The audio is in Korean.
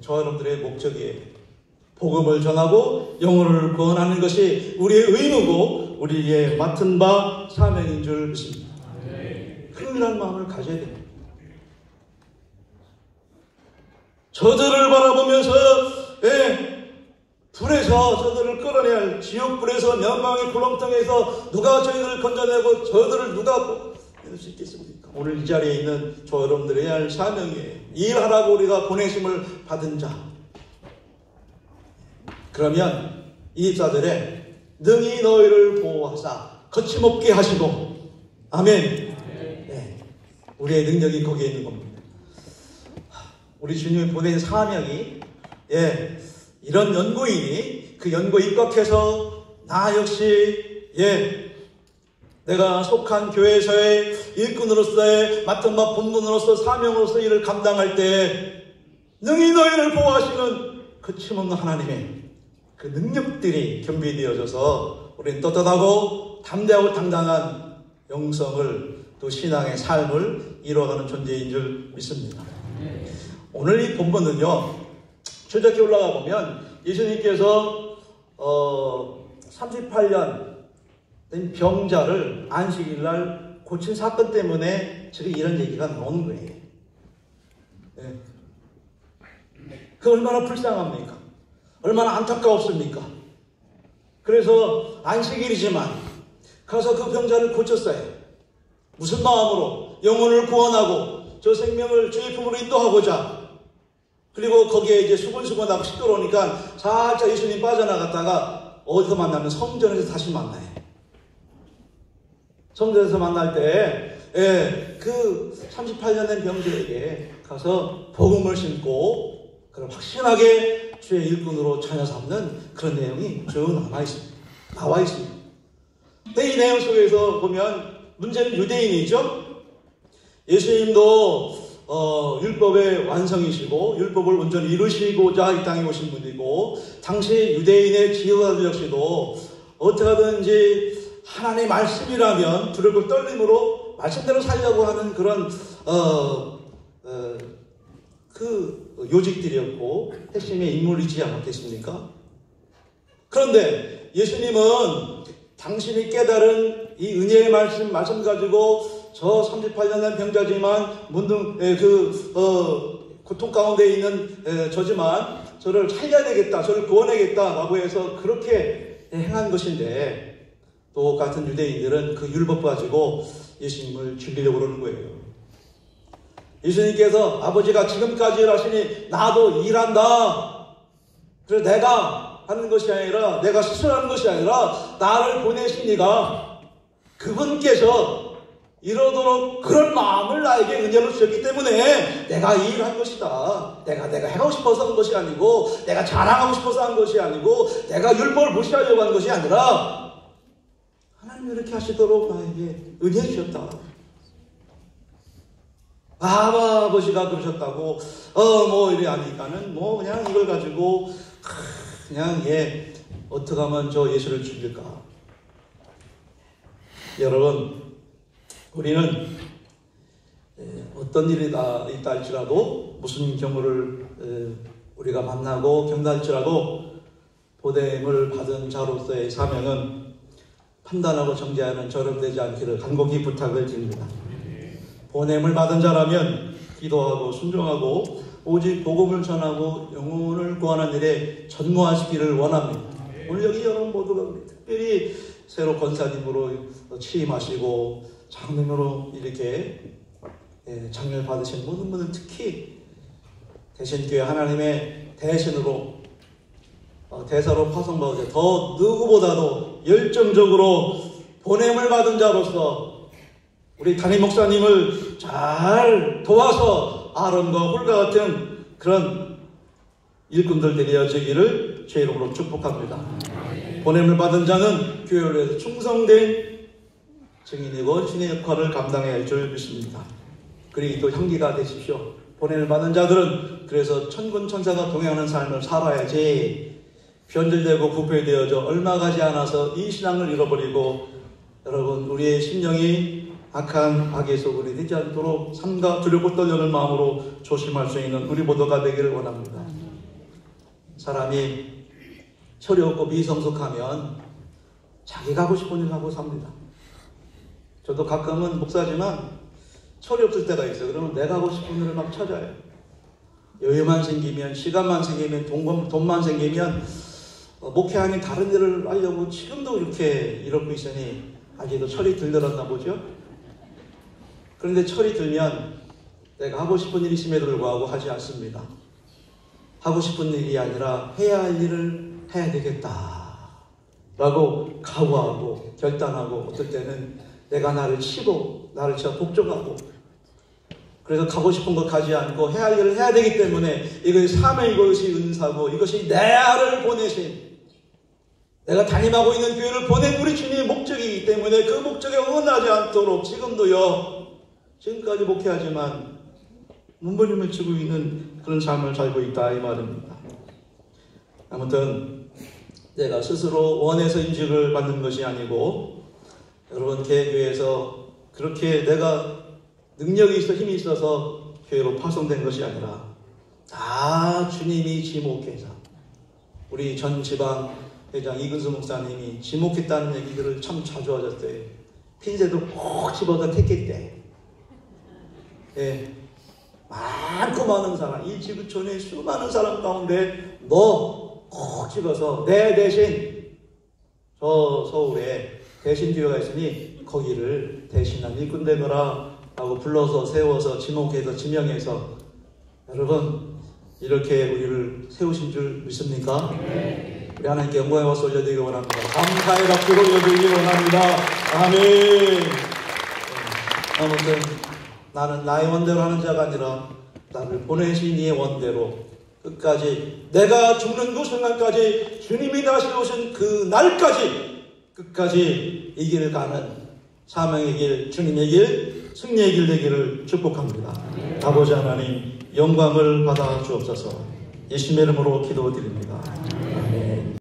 저와 여러분들의 목적이에요. 복음을 전하고 영혼을 구원하는 것이 우리의 의무고 우리의 맡은 바 사명인 줄 믿습니다. 큰일한 마음을 가져야 됩니다. 저들을 바라보면서 예, 불에서 저들을 끌어내야 할 지옥불에서 명망의 구렁텅에서 누가 저희들을 건져내고 저들을 누가 해낼 수 있겠습니까? 오늘 이 자리에 있는 저 여러분들의 할 사명이에요. 일하라고 우리가 보내심을 받은 자. 그러면 이입사들의 능히 너희를 보호하사 거침없게 하시고 아멘. 네. 우리의 능력이 거기에 있는 겁니다. 우리 주님이 보낸 사명이 예 이런 연구인이 그 연구에 입각해서 나 역시 예 내가 속한 교회에서의 일꾼으로서의 맡은 바 본분으로서 사명으로서 일을 감당할 때 능히 너희를 보호하시는 그침없는 하나님의 그 능력들이 겸비되어져서 우리는 떳떳하고 담대하고 당당한 영성을 또 신앙의 삶을 이루어가는 존재인 줄 믿습니다. 오늘 이 본문은요, 최적기 올라가 보면 예수님께서 어, 38년 된 병자를 안식일 날 고친 사건 때문에 지금 이런 얘기가 나오는 거예요. 네. 그 얼마나 불쌍합니까? 얼마나 안타까웠습니까? 그래서 안식일이지만 가서 그 병자를 고쳤어요. 무슨 마음으로 영혼을 구원하고 저 생명을 주의 품으로 인도하고자 그리고 거기에 이제 수근수근하고 시끄러우니까 살짝 예수님 빠져나갔다가 어디서 만나면 성전에서 다시 만나요. 성전에서 만날 때, 예, 그 38년 된 병들에게 가서 복음을 심고, 그걸 확신하게 주의 일꾼으로 자녀 삼는 그런 내용이 쭉 남아 있습니다. 나와 있습니다. 근데 이 내용 속에서 보면 문제는 유대인이죠? 예수님도 어, 율법의 완성이시고 율법을 온전히 이루시고자 이 땅에 오신 분이고 당시 유대인의 지도자들 역시도 어떻게 하든지 하나님의 말씀이라면 두렵고 떨림으로 말씀대로 살려고 하는 그런 어, 어, 그 요직들이었고 핵심의 인물이지 않았겠습니까? 그런데 예수님은 당신이 깨달은 이 은혜의 말씀 말씀 가지고 저 38년 된 병자지만 문둥 그 어, 고통 가운데 있는 에, 저지만 저를 살려야 되겠다, 저를 구원해야겠다라고 해서 그렇게 행한 것인데 또 같은 유대인들은 그 율법 가지고 예수님을 죽이려고 그러는 거예요. 예수님께서 아버지가 지금까지 일하시니 나도 일한다. 그래서 내가 하는 것이 아니라 내가 스스로 하는 것이 아니라 나를 보내신 이가 그분께서 이러도록 그런 마음을 나에게 은혜로 주셨기 때문에 내가 이 일을 한 것이다. 내가 내가 해가고 싶어서 한 것이 아니고 내가 자랑하고 싶어서 한 것이 아니고 내가 율법을 무시하려고 한 것이 아니라 하나님 이렇게 하시도록 나에게 은혜 주셨다. 아버지가 그러셨다고 어뭐 이래 하니까는 뭐 그냥 이걸 가지고 그냥 예 어떻게 하면 저 예수를 죽일까 여러분 우리는 어떤 일이 있다 할지라도 무슨 경우를 우리가 만나고 경달할지라도 보냄을 받은 자로서의 사명은 판단하고 정죄하는 저렴되지 않기를 간곡히 부탁을 드립니다. 보냄을 받은 자라면 기도하고 순종하고 오직 복음을 전하고 영혼을 구하는 일에 전무하시기를 원합니다. 오늘 여기 여러분 모두가 특별히 새로 권사님으로 취임하시고 장로로 이렇게 장례를 받으신 모든 분들 특히 대신교회 하나님의 대신으로 어, 대사로 파송받으세 더 누구보다도 열정적으로 보냄을 받은 자로서 우리 담임 목사님을 잘 도와서 아론과 홀과 같은 그런 일꾼들 되어지기를 제 이름으로 축복합니다. 보냄을 받은 자는 교회를 위해서 충성된 증인이고 신의 역할을 감당해야 할 줄 믿습니다. 그리고 또 향기가 되십시오. 보냄을 받은 자들은 그래서 천군 천사가 동행하는 삶을 살아야지 변질되고 부패되어져 얼마 가지 않아서 이 신앙을 잃어버리고 여러분 우리의 심령이 악한 악의 소굴이 되지 않도록 삼가 두렵고 떨려는 마음으로 조심할 수 있는 우리 모두가 되기를 원합니다. 사람이 철이 없고 미성숙하면 자기가 하고 싶은 일 하고 삽니다. 저도 가끔은 목사지만 철이 없을 때가 있어요. 그러면 내가 하고 싶은 일을 막 찾아요. 여유만 생기면, 시간만 생기면, 돈, 돈만 생기면, 어, 목회하는 다른 일을 하려고 지금도 이렇게 이러고 있으니 아직도 철이 들들었나 보죠? 그런데 철이 들면 내가 하고 싶은 일이 있음에도 불구하고 하지 않습니다. 하고 싶은 일이 아니라 해야 할 일을 해야 되겠다. 라고 각오하고 결단하고 어떨 때는 내가 나를 치고 나를 쳐 복종하고 그래서 가고 싶은 것 가지 않고 해야 할 일을 해야 되기 때문에 이것이 삶의 이것이 은사고 이것이 내 아를 보내신 내가 담임하고 있는 교회를 보낸 우리 주님의 목적이기 때문에 그 목적에 응원하지 않도록 지금도요 지금까지 목회하지만 문부림을 치고 있는 그런 삶을 살고 있다 이 말입니다. 아무튼 내가 스스로 원해서 인식을 받는 것이 아니고 여러분 개교에서 그렇게 내가 능력이 있어 힘이 있어서 교회로 파송된 것이 아니라 다 주님이 지목해서 우리 전 지방 회장 이근수 목사님이 지목했다는 얘기들을 참 자주 하셨어요. 핀셋을 꼭 집어서 택했 때. 예. 많고 많은 사람, 이 지구촌의 수많은 사람 가운데 너 꼭 집어서 내 대신 저 서울에 대신 교회가 있으니 거기를 대신한 일꾼 되거라 하고 불러서 세워서 지목해서 지명해서 여러분 이렇게 우리를 세우신 줄 믿습니까? 네. 우리 하나님께 영광의 박수 올려드리기 원합니다. 감사의 박수 올려드리기 원합니다. 아멘. 네. 아무튼 나는 나의 원대로 하는 자가 아니라 나를 보내신 이의 원대로 끝까지 내가 죽는 그 순간까지 주님이 다시 오신 그 날까지 끝까지 이 길을 가는 사명의 길, 주님의 길, 승리의 길 되기를 축복합니다. 아버지 하나님 영광을 받아 주옵소서 예수님의 이름으로 기도드립니다.